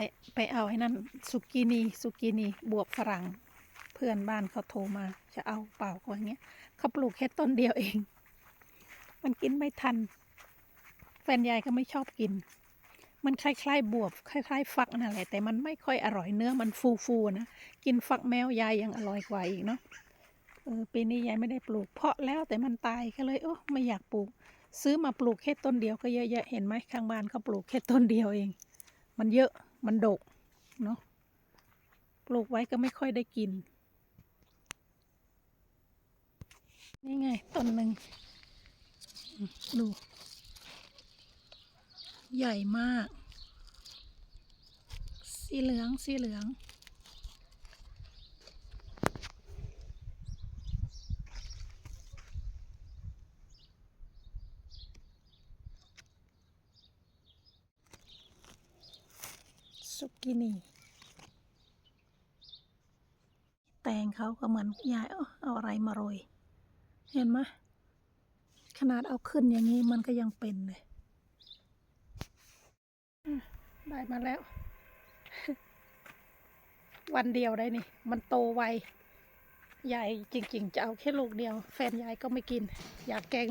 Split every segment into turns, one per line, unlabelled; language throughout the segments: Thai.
ไปไปเอาไอ้นั่นสุกินีสุกินีบวบฝรั่ง เพื่อนบ้านเขาโทรมา จะเอาเปล่าก็อย่างเงี้ยเขาปลูกแค่ต้นเดียวเอง มันกินไม่ทัน แฟนยายก็ไม่ชอบกิน มันคล้ายๆ บวบคล้าย ๆ ฟักนั่นแหละแต่มันไม่ค่อยอร่อยเนื้อมันฟูๆนะกินฟักแมวยายยังอร่อยกว่าอีกเนาะเออปีนี้ยายไม่ได้ปลูกเพาะแล้วแต่มันตายก็เลยโอ้ไม่อยากปลูก ซื้อมาปลูกแค่ต้นเดียวก็เยอะๆเห็นไหมข้างบ้านเขาปลูกแค่ต้นเดียวเอง มันเยอะ มันดก เนาะปลูกไว้ก็ไม่ค่อยได้กิน นี่ไงต้นหนึ่งดู ใหญ่มาก สีเหลือง สีเหลือง สุกินีแตงเขาก็เหมือนยายเอาเอาอะไรมาโรย เห็นไหมขนาดเอาขึ้นอย่างนี้มันก็ยังเป็นเลย ได้มาแล้ว วันเดียวได้นี่ มันโตไวยายจริง ๆ จะเอาแค่ลูกเดียว แฟนยายก็ไม่กิน อยากแกง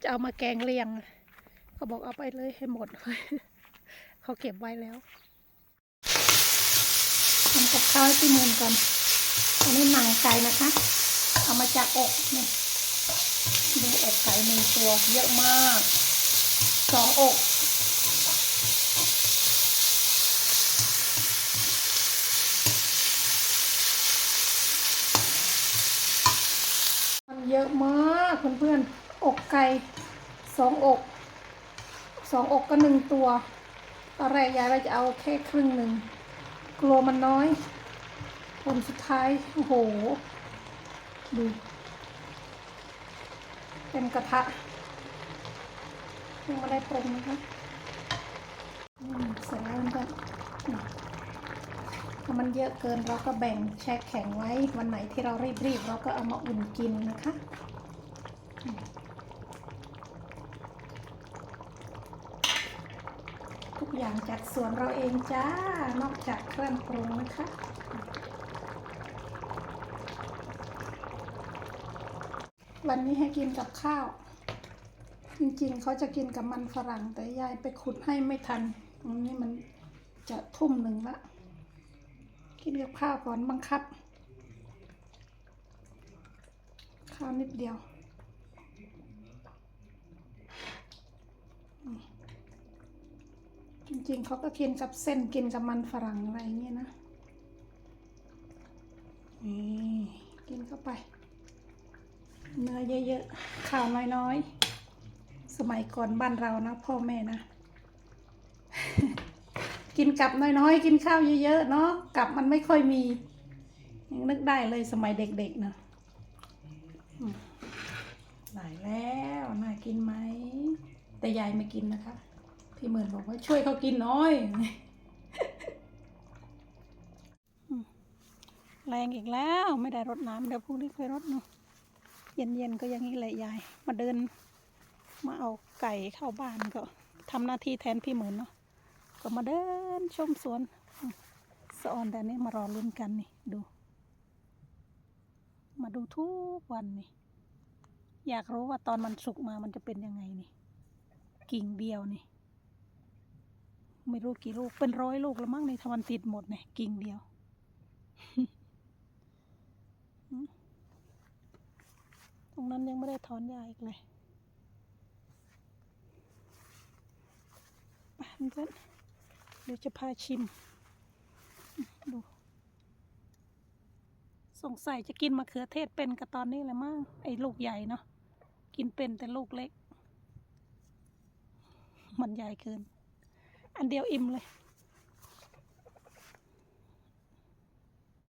จะเอามาแกงเลียงเขาบอกเอาไปเลยให้หมดเขาเก็บไว้แล้ว ทำกับข้าวให้พี่เมือนก่อน อันนี้หนังไก่นะคะ เอามาจากอกนี่ดูอกไก่หนึ่งตัวเยอะมากสองอกมันเยอะมากเพื่อนๆอกไก่สองอกสองอกก็หนึ่งตัวตอนแรกยายว่าจะเอาแค่ครึ่งหนึ่ง กลัวมันน้อย ผลสุดท้าย โอ้โห ดูเต็มกระทะยังไม่ได้ปรุงนะคะอืมเสร็จแล้วก็ถ้ามันเยอะเกินเราก็แบ่งแช่แข็งไว้ วันไหนที่เรารีบๆเราก็เอามาอุ่นกินนะคะ อย่างจากสวนเราเองจ้า นอกจากเครื่องปรุงนะคะ วันนี้ให้กินกับข้าว จริงๆ เขาจะกินกับมันฝรั่ง แต่ยายไปขุดให้ไม่ทันอันนี้มันจะทุ่มหนึ่งละกินกับข้าวก่อนบังคับ ข้าวนิดเดียวอืม จริงเขาก็กินกับเส้นกินกับมันฝรั่งอะไรเงี้ยนะ นี่กินเข้าไป เนื้อเยอะๆ ข้าวน้อยๆ สมัยก่อนบ้านเรานะ พ่อแม่นะ กินกับน้อยๆ กินข้าวเยอะๆ เนาะกับมันไม่ค่อยมียังนึกได้เลยสมัยเด็กๆนะอืมได้แล้วน่ากินไหม แต่ยายไม่กินนะคะ พี่เหมื่นบอกว่าช่วยเขากินน้อยแรงอีกแล้วไม่ได้รดน้ำเดี๋ยวพรุ่งนี้ค่อยรดเนาะเย็นๆก็อย่างนี้แหละยาย มาเดิน มาเอาไก่เข้าบ้านก็ทำหน้าที่แทนพี่เหมือนเนาะก็มาเดินชมสวนสะออนแต่นี้มารอลุ้นกันนี่ดู มาดูทุกวันนี่ อยากรู้ว่าตอนมันสุกมามันจะเป็นยังไงนี่ กิ่งเดียวนี่ ไม่รู้กี่ลูก เป็นร้อยลูกแล้วมั้งในทามันติดหมดเนี่ยกิ่งเดียว ตรงนั้นยังไม่ได้ถอนหญ้าอีกเลยไปเพื่อนเดี๋ยวจะพาชิม ดู สงสัยจะกินมะเขือเทศเป็นกับตอนนี้แหละมั้งไอ้ลูกใหญ่เนาะกินเป็นแต่ลูกเล็ก มันใหญ่เกิน อันเดียวอิ่มเลย